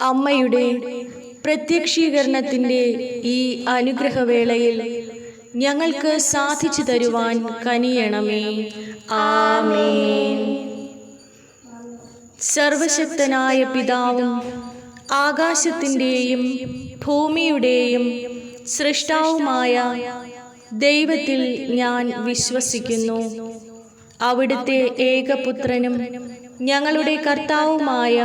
അമ്മയുടെ പ്രത്യക്ഷീകരണത്തിന്റെ ഈ അനുഗ്രഹവേളയിൽ ഞങ്ങൾക്ക് സാധിച്ചു തരുവാൻ കനിയണമേ. ആമേൻ. സർവശക്തനായ പിതാവും ആകാശത്തിന്റെയും ഭൂമിയുടെയും സൃഷ്ടാവുമായ ദൈവത്തിൽ ഞാൻ വിശ്വസിക്കുന്നു. അവിടുത്തെ ഏകപുത്രനും ഞങ്ങളുടെ കർത്താവുമായ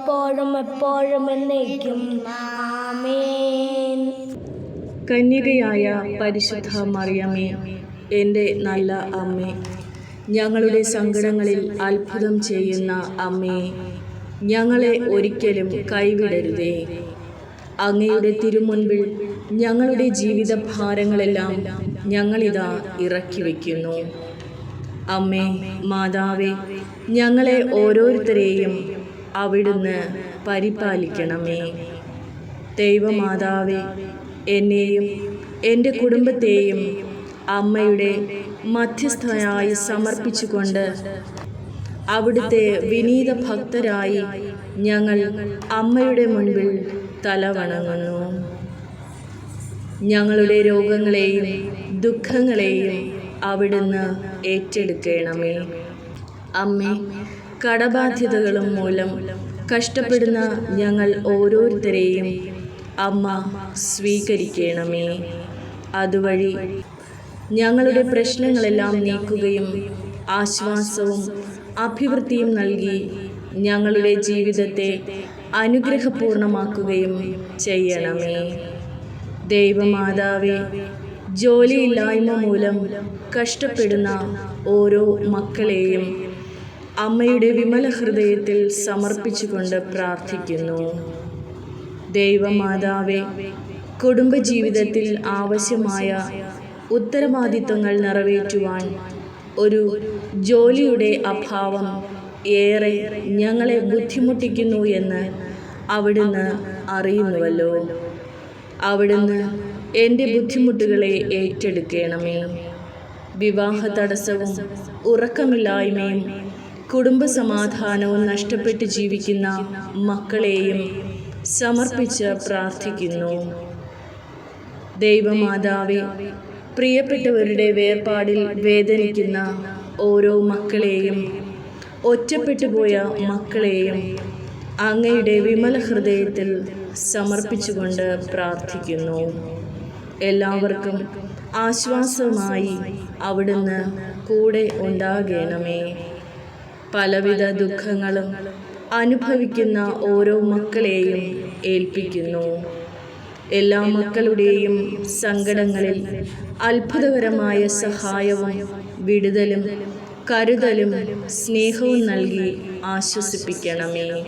ഇപ്പോഴും എപ്പോഴും എന്നേക്കും. ആമേൻ. കന്യകയായ പരിശുദ്ധ മറിയമേ എന്റെ നല്ല അമ്മേ ഞങ്ങളുടെ സങ്കടങ്ങളിൽ അത്ഭുതം ചെയ്യുന്ന അമ്മേ ഞങ്ങളെ ഒരിക്കലും കൈവിടരുതേ. അങ്ങയുടെ തിരുമുൻപിൽ ഞങ്ങളുടെ ജീവിത ഭാരങ്ങളെല്ലാം ഞങ്ങളിതാ ഇറക്കി വയ്ക്കുന്നു. അമ്മേ മാതാവേ ഞങ്ങളെ ഓരോരുത്തരെയും അവിടുന്ന് പരിപാലിക്കണമേ. ദൈവമാതാവേ എന്നെയും എന്റെ കുടുംബത്തെയും അമ്മയുടെ മധ്യസ്ഥയായി സമർപ്പിച്ചുകൊണ്ട് അവിടുത്തെ വിനീത ഭക്തരായി ഞങ്ങൾ അമ്മയുടെ മുൻപിൽ തലവണങ്ങുന്നു ഞങ്ങളുടെ രോഗങ്ങളെയും ദുഃഖങ്ങളെയും അവിടുന്ന് ഏറ്റെടുക്കണമേ. അമ്മേ കടബാധ്യതകളും മൂലം കഷ്ടപ്പെടുന്ന ഞങ്ങൾ ഓരോരുത്തരെയും അമ്മ സ്വീകരിക്കണമേ. അതുവഴി ഞങ്ങളുടെ പ്രശ്നങ്ങളെല്ലാം നീക്കുകയും ആശ്വാസവും അഭിവൃദ്ധിയും നൽകി ഞങ്ങളുടെ ജീവിതത്തെ അനുഗ്രഹപൂർണമാക്കുകയും ചെയ്യണമേ. ദൈവമാതാവേ ജോലിയില്ലായ്മ മൂലം കഷ്ടപ്പെടുന്ന ഓരോ മക്കളെയും അമ്മയുടെ വിമല ഹൃദയത്തിൽ സമർപ്പിച്ചുകൊണ്ട് പ്രാർത്ഥിക്കുന്നു. ദൈവമാതാവെ കുടുംബജീവിതത്തിൽ ആവശ്യമായ ഉത്തരവാദിത്തങ്ങൾ നിറവേറ്റുവാൻ ഒരു ജോലിയുടെ അഭാവം ഏറെ ഞങ്ങളെ ബുദ്ധിമുട്ടിക്കുന്നു എന്ന് അവിടുന്ന് അറിയുന്നുവല്ലോ. അവിടുന്ന് എന്റെ ബുദ്ധിമുട്ടുകളെ ഏറ്റെടുക്കണമേ. വിവാഹ തടസ്സവും ഉറക്കമില്ലായ്മയും കുടുംബസമാധാനവും നഷ്ടപ്പെട്ട് ജീവിക്കുന്ന മക്കളെയും സമർപ്പിച്ച് പ്രാർത്ഥിക്കുന്നു. ദൈവമാതാവെ പ്രിയപ്പെട്ടവരുടെ വേർപാടിൽ വേദനിക്കുന്ന ഓരോ മക്കളെയും ഒറ്റപ്പെട്ടുപോയ മക്കളെയും അങ്ങയുടെ വിമല ഹൃദയത്തിൽ സമർപ്പിച്ചുകൊണ്ട് പ്രാർത്ഥിക്കുന്നു. എല്ലാവർക്കും ആശ്വാസമായി അവിടുന്ന് കൂടെ ഉണ്ടാകണമേ. പലവിധ ദുഃഖങ്ങളും അനുഭവിക്കുന്ന ഓരോ മക്കളെയും ഏൽപ്പിക്കുന്നു. എല്ലാ മക്കളുടെയും സങ്കടങ്ങളിൽ അത്ഭുതകരമായ സഹായവും വിടുതലും കരുതലും സ്നേഹവും നൽകി ആശ്വസിപ്പിക്കണമേ.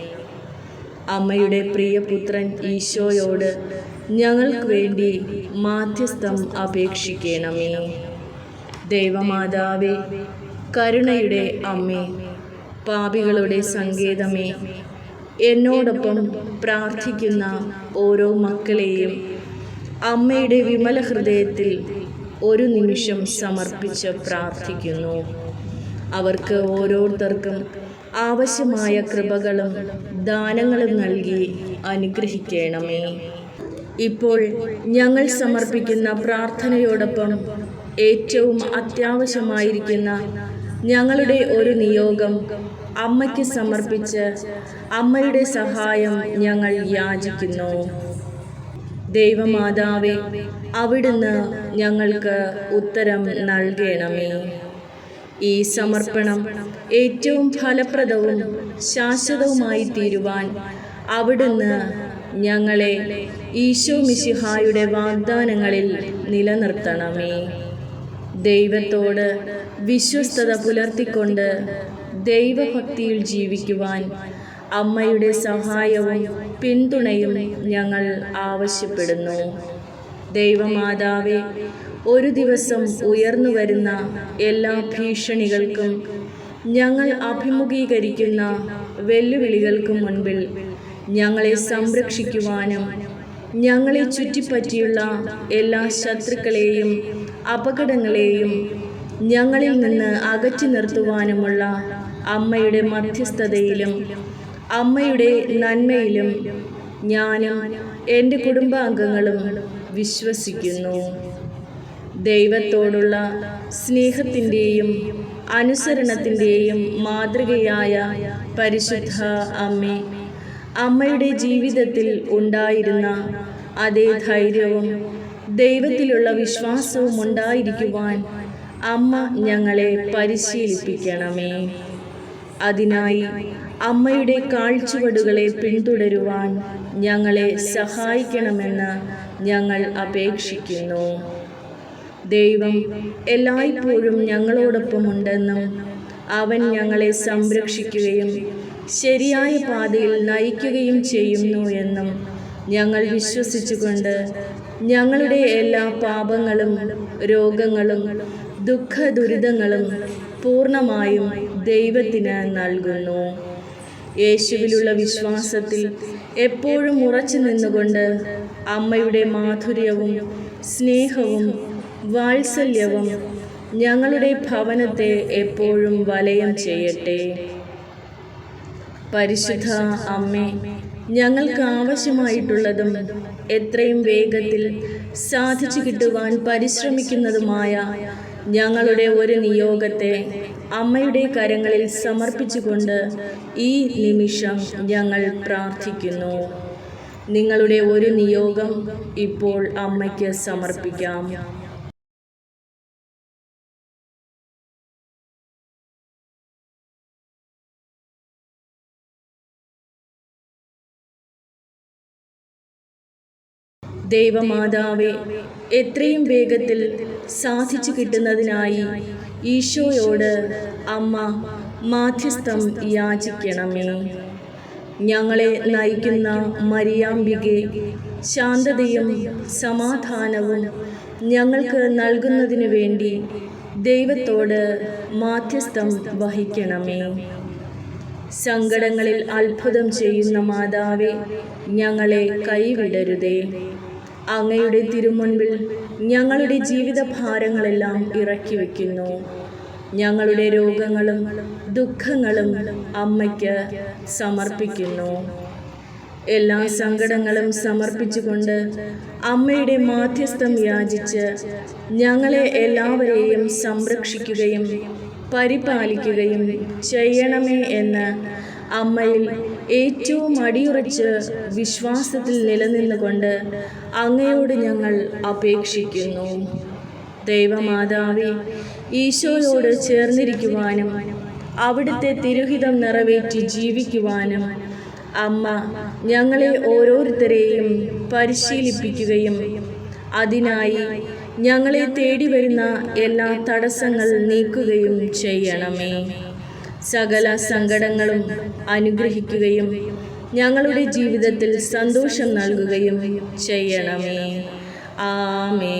അമ്മയുടെ പ്രിയപുത്രൻ ഈശോയോട് ഞങ്ങൾക്ക് വേണ്ടി മാധ്യസ്ഥം അപേക്ഷിക്കണമേ. ദൈവമാതാവേ കരുണയുടെ അമ്മേ പാപികളുടെ സങ്കേതമേ. എന്നോടൊപ്പം പ്രാർത്ഥിക്കുന്ന ഓരോ മക്കളെയും അമ്മയുടെ വിമല ഹൃദയത്തിൽ ഒരു നിമിഷം സമർപ്പിച്ച് പ്രാർത്ഥിക്കുന്നു. അവർക്ക് ഓരോരുത്തർക്കും ആവശ്യമായ കൃപകളും ദാനങ്ങളും നൽകി അനുഗ്രഹിക്കണമേ. ഇപ്പോൾ ഞങ്ങൾ സമർപ്പിക്കുന്ന പ്രാർത്ഥനയോടൊപ്പം ഏറ്റവും അത്യാവശ്യമായിരിക്കുന്ന ഞങ്ങളുടെ ഒരു നിയോഗം അമ്മയ്ക്ക് സമർപ്പിച്ച് അമ്മയുടെ സഹായം ഞങ്ങൾ യാചിക്കുന്നു. ദൈവമാതാവെ അവിടുന്ന് ഞങ്ങൾക്ക് ഉത്തരം നൽകണമേ. ഈ സമർപ്പണം ഏറ്റവും ഫലപ്രദവും ശാശ്വതവുമായി തീരുവാൻ അവിടുന്ന് ഞങ്ങളെ ഈശോ മിശിഹായുടെ വാഗ്ദാനങ്ങളിൽ നിലനിർത്തണമേ. ദൈവത്തോട് വിശ്വസ്തത പുലർത്തിക്കൊണ്ട് ദൈവഭക്തിയിൽ ജീവിക്കുവാൻ അമ്മയുടെ സഹായവും പിന്തുണയും ഞങ്ങൾ ആവശ്യപ്പെടുന്നു. ദൈവമാതാവെ ഒരു ദിവസം ഉയർന്നു വരുന്ന എല്ലാ ഭീഷണികൾക്കും ഞങ്ങൾ അഭിമുഖീകരിക്കുന്ന വെല്ലുവിളികൾക്കും മുൻപിൽ ഞങ്ങളെ സംരക്ഷിക്കുവാനും ഞങ്ങളെ ചുറ്റിപ്പറ്റിയുള്ള എല്ലാ ശത്രുക്കളെയും അപകടങ്ങളെയും ഞങ്ങളിൽ നിന്ന് അകറ്റി നിർത്തുവാനുമുള്ള അമ്മയുടെ മധ്യസ്ഥതയിലും അമ്മയുടെ നന്മയിലും ഞാനും എന്റെ കുടുംബാംഗങ്ങളും വിശ്വസിക്കുന്നു. ദൈവത്തോടുള്ള സ്നേഹത്തിന്റെയും അനുസരണത്തിന്റെയും മാതൃകയായ പരിശുദ്ധ അമ്മേ അമ്മയുടെ ജീവിതത്തിൽ ഉണ്ടായിരുന്ന അതേ ധൈര്യവും ദൈവത്തിലുള്ള വിശ്വാസവും ഉണ്ടായിരിക്കുവാൻ അമ്മ ഞങ്ങളെ പരിശീലിപ്പിക്കണമേ. അതിനായി അമ്മയുടെ കാഴ്ചവടുകളെ പിന്തുടരുവാൻ ഞങ്ങളെ സഹായിക്കണമെന്ന് ഞങ്ങൾ അപേക്ഷിക്കുന്നു. ദൈവം എല്ലായ്പ്പോഴും ഞങ്ങളോടൊപ്പമുണ്ടെന്നും അവൻ ഞങ്ങളെ സംരക്ഷിക്കുകയും ശരിയായ പാതയിൽ നയിക്കുകയും ചെയ്യുന്നു എന്നും ഞങ്ങൾ വിശ്വസിച്ചുകൊണ്ട് ഞങ്ങളുടെ എല്ലാ പാപങ്ങളും രോഗങ്ങളും ദുഃഖ ദുരിതങ്ങളും പൂർണമായും ദൈവത്തിന് നൽകുന്നു. യേശുവിലുള്ള വിശ്വാസത്തിൽ എപ്പോഴും ഉറച്ചു നിന്നുകൊണ്ട് അമ്മയുടെ മാധുര്യവും സ്നേഹവും വാത്സല്യവും ഞങ്ങളുടെ ഭവനത്തെ എപ്പോഴും വലയം ചെയ്യട്ടെ. പരിശുദ്ധ അമ്മേ ഞങ്ങൾക്ക് ആവശ്യമായിട്ടുള്ളതും എത്രയും വേഗത്തിൽ സാധിച്ചു കിട്ടുവാൻ പരിശ്രമിക്കുന്നതുമായ ഞങ്ങളുടെ ഒരു നിയോഗത്തെ അമ്മയുടെ കരങ്ങളിൽ സമർപ്പിച്ചുകൊണ്ട് ഈ നിമിഷം ഞങ്ങൾ പ്രാർത്ഥിക്കുന്നു. നിങ്ങളുടെ ഒരു നിയോഗം ഇപ്പോൾ അമ്മയ്ക്ക് സമർപ്പിക്കാം. ദൈവമാതാവെ എത്രയും വേഗത്തിൽ സാധിച്ചു കിട്ടുന്നതിനായി ഈശോയോട് അമ്മ മാധ്യസ്ഥം യാചിക്കണമേ. ഞങ്ങളെ നയിക്കുന്ന മരിയാമ്പികെ ശാന്തതയും സമാധാനവും ഞങ്ങൾക്ക് നൽകുന്നതിനു വേണ്ടി ദൈവത്തോട് മാധ്യസ്ഥം വഹിക്കണമേ. സങ്കടങ്ങളിൽ അത്ഭുതം ചെയ്യുന്ന മാതാവെ ഞങ്ങളെ കൈവിടരുതേ. അങ്ങയുടെ തിരുമുൻപിൽ ഞങ്ങളുടെ ജീവിത ഭാരങ്ങളെല്ലാം ഇറക്കി വയ്ക്കുന്നു ഞങ്ങളുടെ രോഗങ്ങളും ദുഃഖങ്ങളും അമ്മയ്ക്ക് സമർപ്പിക്കുന്നു. എല്ലാ സങ്കടങ്ങളും സമർപ്പിച്ചുകൊണ്ട് അമ്മയുടെ മാധ്യസ്ഥം യാചിച്ച് ഞങ്ങളെ എല്ലാവരെയും സംരക്ഷിക്കുകയും പരിപാലിക്കുകയും ചെയ്യണമേ എന്ന് അമ്മയിൽ ഏറ്റവും അടിയുറച്ച് വിശ്വാസത്തിൽ നിലനിന്നുകൊണ്ട് അങ്ങയോട് ഞങ്ങൾ അപേക്ഷിക്കുന്നു. ദൈവമാതാവി ഈശോയോട് ചേർന്നിരിക്കുവാനും അവിടുത്തെ തിരുഹിതം നിറവേറ്റി ജീവിക്കുവാനും അമ്മ ഞങ്ങളെ ഓരോരുത്തരെയും പരിശീലിപ്പിക്കുകയും അതിനായി ഞങ്ങളെ തേടി വരുന്ന എല്ലാ തടസ്സങ്ങൾ നീക്കുകയും ചെയ്യണമേ. സകല സങ്കടങ്ങളും അനുഗ്രഹിക്കുകയും ഞങ്ങളുടെ ജീവിതത്തിൽ സന്തോഷം നൽകുകയും ചെയ്യണമേ. ആമേ